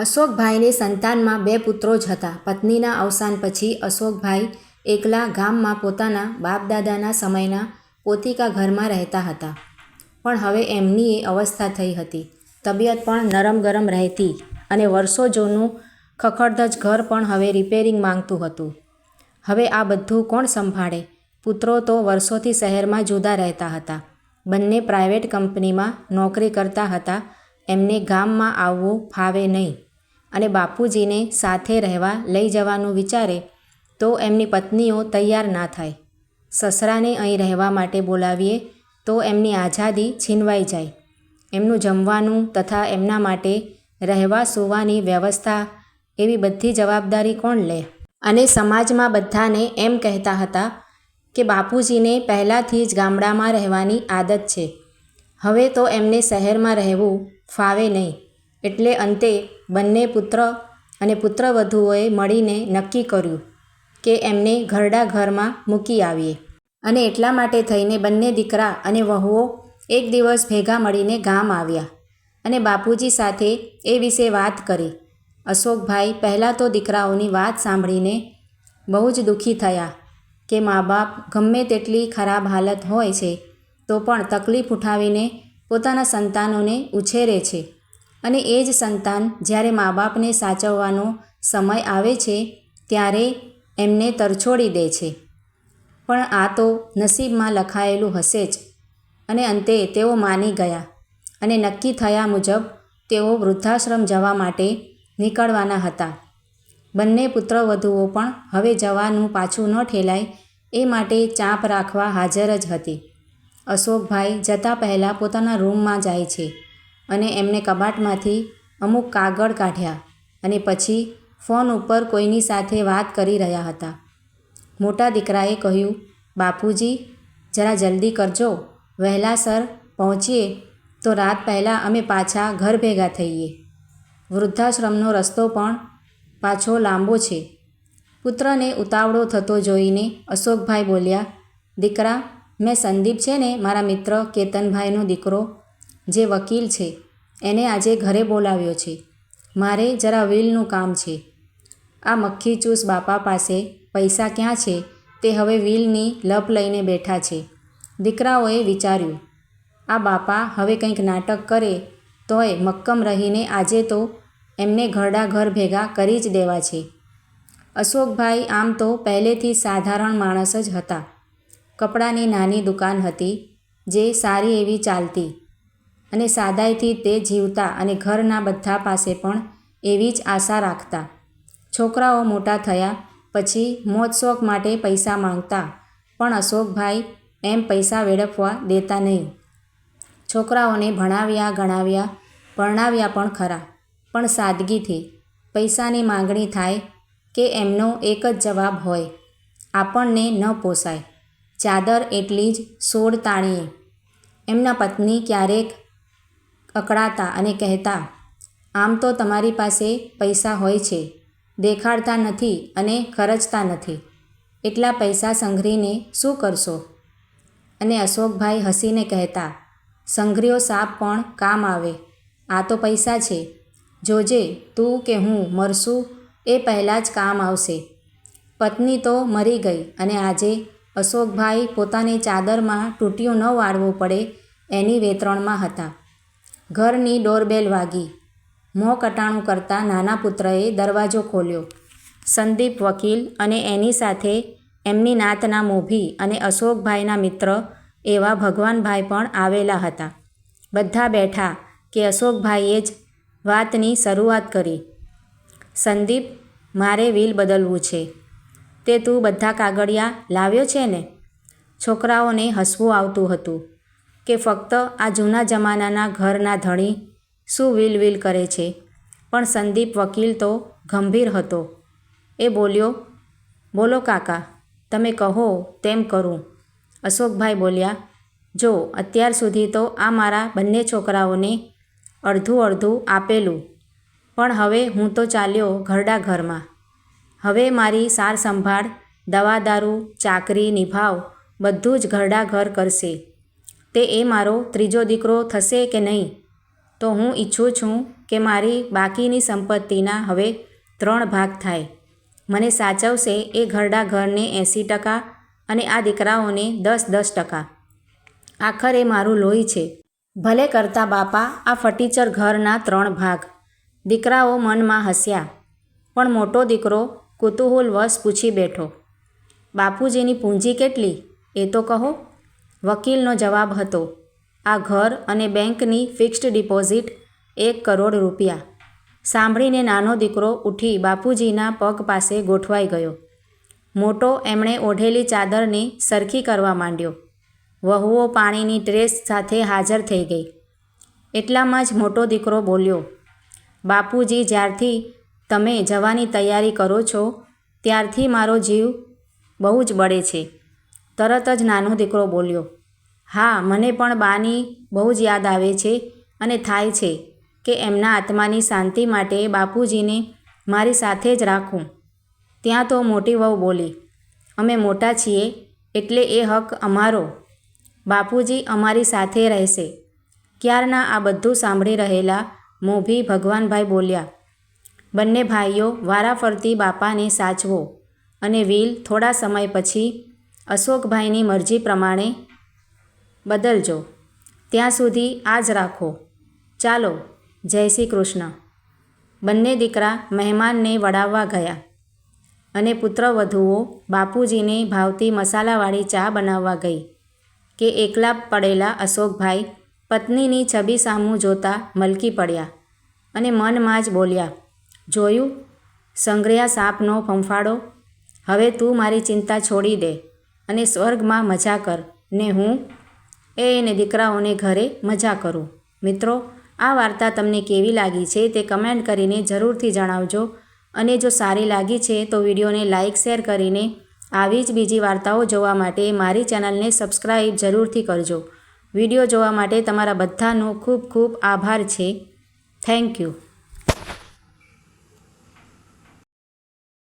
અશોકભાઈની સંતાનમાં બે પુત્રો જ હતા. પત્નીના અવસાન પછી અશોકભાઈ એકલા ગામમાં પોતાના બાપદાદાના સમયના પોતિકા ઘરમાં રહેતા હતા. પણ હવે એમની એ અવસ્થા થઈ હતી. તબિયત પણ નરમ ગરમ રહેતી અને વર્ષો જૂનું ખખડધજ ઘર પણ હવે રિપેરિંગ માંગતું હતું. હવે આ બધું કોણ સંભાળે? પુત્રો તો વર્ષોથી શહેરમાં જુદા રહેતા હતા. બંને પ્રાઇવેટ કંપનીમાં નોકરી કરતા હતા. એમને ગામમાં આવવું ફાવે નહીં. અને બાપુજીને સાથે રહેવા લઈ જવાનું વિચારે, તો એમની પત્નીઓ તૈયાર ના થાય. સસરાને અહીં રહેવા માટે બોલાવીએ, તો એમની આઝાદી છીનવાઈ જાય. એમનું જમવાનું તથા એમના માટે રહેવા સૂવાની વ્યવસ્થા એવી બધી જવાબદારી કોણ લે? અને સમાજમાં બધાને એમ કહેતા હતા કે બાપુજીને પહેલાંથી જ ગામડામાં રહેવાની આદત છે. હવે તો એમને શહેરમાં રહેવું ફાવે નહીં. એટલે અંતે બંને પુત્ર અને પુત્રવધુઓએ મળીને નક્કી કર્યું કે એમને ઘરડા ઘરમાં મૂકી આવીએ. અને એટલા માટે થઈને બંને દીકરા અને વહુઓ એક દિવસ ભેગા મળીને ગામ આવ્યા અને બાપુજી સાથે એ વિશે વાત કરી. અશોકભાઈ પહેલાં તો દીકરાઓની વાત સાંભળીને બહુ જ દુઃખી થયા કે મા બાપ ગમે તેટલી ખરાબ હાલત હોય છે, તો પણ તકલીફ ઉઠાવીને પોતાના સંતાનોને ઉછેરે છે. અને એ જ સંતાન જ્યારે મા બાપને સાચવવાનો સમય આવે છે, ત્યારે એમને તરછોડી દે છે. પણ આ તો નસીબમાં લખાયેલું હશે જ. અને અંતે તેઓ માની ગયા અને નક્કી થયા મુજબ તેઓ વૃદ્ધાશ્રમ જવા માટે નીકળવાના હતા. બંને પુત્રવધુઓ પણ હવે જવાનું પાછું ન ઠેલાય એ માટે ચાંપ રાખવા હાજર જ હતી. અશોકભાઈ જતાં પહેલાં પોતાના રૂમમાં જાય છે. અને એમને કબાટમાંથી અમુક કાગળ કાઢ્યા અને પછી ફોન ઉપર કોઈની સાથે વાત કરી રહ્યા હતા. મોટા દીકરાએ કહ્યું, બાપુજી, જરા જલ્દી કરજો. વહેલાસર પહોંચીએ તો રાત પહેલાં અમે પાછા ઘર ભેગા થઈએ. વૃદ્ધાશ્રમનો રસ્તો પણ પાછો લાંબો છે. પુત્રને ઉતાવળો થતો જોઈને અશોકભાઈ બોલ્યા, દીકરા, મેં સંદીપ છે ને મારા મિત્ર કેતનભાઈનો દીકરો જે વકીલ છે, એને આજે ઘરે બોલાવ્યો છે. મારે જરા વ્હીલનું કામ છે. આ મક્ખી ચૂસ બાપા પાસે પૈસા ક્યાં છે તે હવે વ્હીલની લપ લઈને બેઠા છે. દીકરાઓએ વિચાર્યું, આ બાપા હવે કંઈક નાટક કરે તોય મક્કમ રહીને આજે તો એમને ઘરડા ઘર ભેગા કરી જ દેવા છે. અશોકભાઈ આમ તો પહેલેથી સાધારણ માણસ જ હતા. કપડાની નાની દુકાન હતી જે સારી એવી ચાલતી. અને સાદાઈથી તે જીવતા અને ઘરના બધા પાસે પણ એવી જ આશા રાખતા. છોકરાઓ મોટા થયા પછી મોજ શોખ માટે પૈસા માંગતા, પણ અશોકભાઈ એમ પૈસા વેડફવા દેતા નહીં. છોકરાઓને ભણાવ્યા ગણાવ્યા, પરણાવ્યા પણ ખરા, પણ સાદગીથી. પૈસાની માંગણી થાય કે એમનો એક જ જવાબ હોય, આપણને ન પોસાય. ચાદર એટલી જ સોળ તાણીએ. એમના પત્ની ક્યારેક અકળાતા અને કહેતા, આમ તો તમારી પાસે પૈસા હોય છે, દેખાડતા નથી અને ખર્ચતા નથી. એટલા પૈસા સંઘરીને શું કરશો? અને અશોકભાઈ હસીને કહેતા, સંઘરીઓ સાપ પણ કામ આવે. આ તો પૈસા છે. જોજે, તું કે હું મરશું, એ પહેલાં જ કામ આવશે. પત્ની તો મરી ગઈ અને આજે અશોકભાઈ પોતાની ચાદરમાં તૂટ્યું ન વાળવું પડે એની વેતરણમાં હતા. ઘરની ડોરબેલ વાગી. મોં કટાણું કરતા નાના પુત્રએ દરવાજો ખોલ્યો. સંદીપ વકીલ અને એની સાથે એમની નાતના મોભી અને અશોકભાઈના મિત્ર એવા ભગવાનભાઈ પણ આવેલા હતા. બધા બેઠા કે અશોકભાઈએ જ વાતની શરૂઆત કરી. સંદીપ, મારે વ્હીલ બદલવું છે. તે તું બધા કાગળિયા લાવ્યો છે ને? છોકરાઓને હસવું આવતું હતું. કે ફક્ત આ જૂના જમાનાના ઘરના ધણી શું વિલવિલ કરે છે? પણ સંદીપ વકીલ તો ગંભીર હતો. એ બોલ્યો, બોલો કાકા, તમે કહો તેમ કરું. અશોકભાઈ બોલ્યા, જો, અત્યાર સુધી તો આ મારા બંને છોકરાઓને અડધું અડધું આપેલું, પણ હવે હું તો ચાલ્યો ઘરડા ઘરમાં. હવે મારી સાર સંભાળ, દવા દારૂ, ચાકરી, નિભાવ બધું જ ઘરડા ઘર કરશે. તે એ મારો ત્રીજો દીકરો થશે કે નહીં? તો હું ઈચ્છું છું કે મારી બાકીની સંપત્તિના હવે ત્રણ ભાગ થાય. મને સાચવશે એ ઘરડા ઘરને એંસી ટકા અને આ દીકરાઓને દસ દસ ટકા. આખરે મારું લોહી છે. ભલે કરતા બાપા, આ ફટીચર ઘરના ત્રણ ભાગ. દીકરાઓ મનમાં હસ્યા. પણ મોટો દીકરો કુતૂહલવશ પૂછી બેઠો. બાપુજીની પૂંજી કેટલી? એ તો કહો. વકીલનો જવાબ હતો, આ ઘર અને બેંકની ફિક્સ્ડ ડિપોઝિટ એક કરોડ રૂપિયા. સાંભળીને નાનો દીકરો ઉઠી બાપુજીના પગ પાસે ગોઠવાઈ ગયો. મોટો એમણે ઓઢેલી ચાદરની સરખી કરવા માંડ્યો. વહુઓ પાણીની ટ્રેસ સાથે હાજર થઈ ગઈ. એટલામાં જ મોટો દીકરો બોલ્યો, બાપુજી, જ્યારથી તમે જવાની તૈયારી કરો છો, ત્યારથી મારો જીવ બહુ જ બળે છે. તરત જ નાનો દીકરો બોલ્યો, હા, મને પણ બાની બહુ જ યાદ આવે છે અને થાય છે કે એમના આત્માની શાંતિ માટે બાપુજીને મારી સાથે જ રાખું. ત્યાં તો મોટી વહુ બોલી, અમે મોટા છીએ એટલે એ હક અમારો. બાપુજી અમારી સાથે રહેશે. ક્યારના આ બધું સાંભળી રહેલા મોભી ભગવાનભાઈ બોલ્યા, બંને ભાઈઓ વારાફરતી બાપાને સાચવો અને વિલ થોડા સમય પછી અશોકભાઈની મરજી પ્રમાણે બદલજો. ત્યાં સુધી આ જ રાખો. ચાલો, જય શ્રી કૃષ્ણ. બંને દીકરા મહેમાનને વડાવવા ગયા અને પુત્રવધુઓ બાપુજીને ભાવતી મસાલાવાળી ચા બનાવવા ગઈ કે એકલા પડેલા અશોકભાઈ પત્નીની છબી સામું જોતા મલકી પડ્યા અને મનમાં જ બોલ્યા, જોયું? સંગ્રહ્યા સાપનો ફંફાડો? હવે તું મારી ચિંતા છોડી દે. અને સ્વર્ગમાં મજા કર. ને હું એ એને દીકરાઓને ઘરે મજા કરું. મિત્રો, આ વાર્તા તમને કેવી લાગી છે તે કમેન્ટ કરીને જરૂરથી જણાવજો. અને જો સારી લાગી છે તો વિડીયોને લાઇક શેર કરીને આવી જ બીજી વાર્તાઓ જોવા માટે મારી ચેનલને સબસ્ક્રાઈબ જરૂરથી કરજો. વીડિયો જોવા માટે તમારા બધાનો ખૂબ ખૂબ આભાર છે. Thank you.